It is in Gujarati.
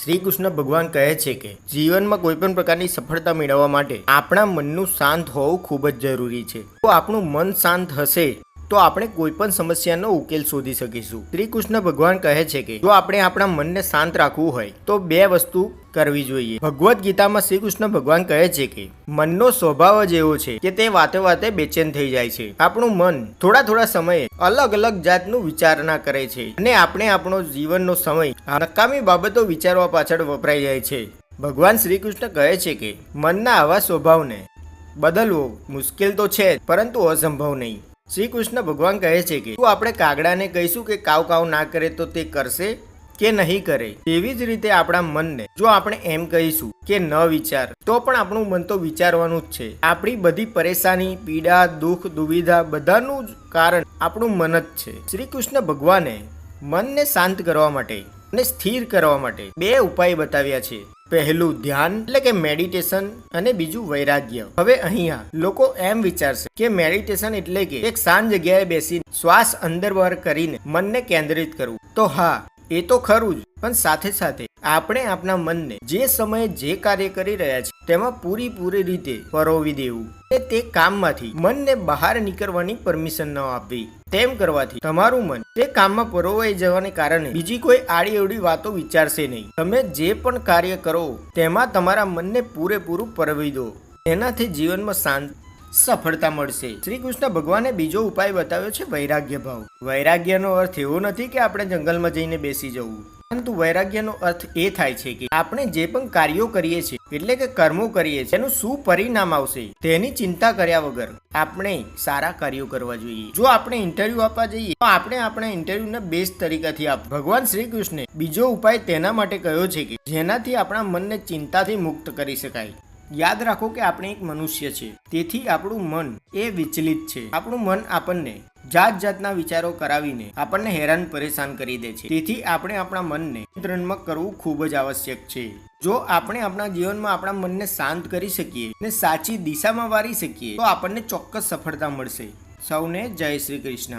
શ્રી કૃષ્ણ ભગવાન કહે છે કે, જીવનમાં કોઈ પણ પ્રકારની સફળતા મેળવવા માટે આપણા મનનું શાંત હોવું ખૂબ જ જરૂરી છે. તો આપણું મન શાંત હશે તો આપણે કોઈ પણ સમસ્યાનો ઉકેલ શોધી શકીશું. શ્રી કૃષ્ણ ભગવાન કહે છે કે, જો આપણે આપણા મનને શાંત રાખવું હોય, તો બે વસ્તુ કરવી જોઈએ. ભગવદ્ ગીતામાં શ્રી કૃષ્ણ ભગવાન કહે છે કે, મનનો સ્વભાવ જ એવો છે કે તે વાતે વાતે બેચેન થઈ જાય છે. આપણું મન થોડા થોડા સમયે અલગ અલગ જાતનું વિચારણા કરે છે અને આપણે આપણો જીવનનો સમય નકામી બાબતો વિચારવા પાછળ વપરાઈ જાય છે. ભગવાન શ્રી કૃષ્ણ કહે છે કે, મનના આવા સ્વભાવને બદલવો મુશ્કેલ તો છે પરંતુ અસંભવ નહીં. શ્રી કૃષ્ણ ભગવાન કહે છે કે, શું આપણે કાગડાને કહીશું કે કાવ કાવ ના કરે તો તે કરશે કે નહીં કરે તેવી જ રીતે આપણા મનને, જો આપણે એમ કહીશું કે ન વિચાર, તો પણ આપણું મન તો વિચારવાનું જ છે. આપણી બધી પરેશાની, પીડા, દુઃખ, દુવિધા બધાનું જ કારણ આપણું મન જ છે. શ્રી કૃષ્ણ ભગવાને મનને શાંત કરવા માટે અને સ્થિર કરવા માટે બે ઉપાય બતાવ્યા છે. પહેલું ધ્યાન, એટલે કે મેડિટેશન અને બીજું વૈરાગ્ય. હવે અહીંયા લોકો એમ વિચારશે કે મેડિટેશન એટલે કે એક શાંત જગ્યાએ બેસીને શ્વાસ અંદર બહાર કરીને મનને કેન્દ્રિત કરવું. તો હા એ તો ખરું જ. પણ સાથે સાથે આપણે આપણા મનને જે સમયે જે કાર્ય કરી રહ્યા છીએ તેમાં પૂરીપૂરી રીતે પરોવી દેવું. તે કામમાંથી મનને બહાર નીકળવાની પરમિશન ન આપવી. તેમ કરવાથી તમારું મન તે કામમાં પરોવાઈ જવાને કારણે બીજી કોઈ આડી અવડી વાતો વિચારશે નહીં. તમે જે પણ કાર્ય કરો, તેમાં તમારા મનને પૂરેપૂરું પરવી દો. એનાથી જીવનમાં શાંત સફળતા મળશે. શ્રી કૃષ્ણ ભગવાને બીજો ઉપાય બતાવ્યો છે વૈરાગ્ય ભાવ. વૈરાગ્યનો અર્થ એવો નથી કે આપણે જંગલમાં જઈને બેસી જવું. પરંતુ વૈરાગ્યનો અર્થ એ થાય છે કે આપણે જે પણ કાર્યો કરીએ છીએ, એટલે કે કર્મો કરીએ છીએ, એનું શું પરિણામ આવશે, તેની ચિંતા કર્યા વગર આપણે સારા કાર્યો કરવા જોઈએ. જો આપણે ઇન્ટરવ્યુ આપવા જઈએ, તો આપણે આપણા ઇન્ટરવ્યુને બેસ્ટ તરીકાથી આપ ભગવાન શ્રી કૃષ્ણે બીજો ઉપાય તેના માટે કહ્યો છે કે જેનાથી આપણા મનને ચિંતાથી મુક્ત કરી શકાય. યાદ રાખો કે આપણે એક મનુષ્ય છે. તેથી આપણું મન એ વિચલિત છે. આપણું મન આપણને જાત જાતના વિચારો કરાવીને આપણને હેરાન પરેશાન કરી દે છે. તેથી આપણે આપણા મનને નિયંત્રણમાં કરવું ખૂબ જ આવશ્યક છે. જો આપણે આપણા જીવનમાં આપણા મનને શાંત કરી શકીએ ને સાચી દિશામાં વારી શકીએ, તો આપણને ચોક્કસ સફળતા મળશે. સૌને જય શ્રી કૃષ્ણ.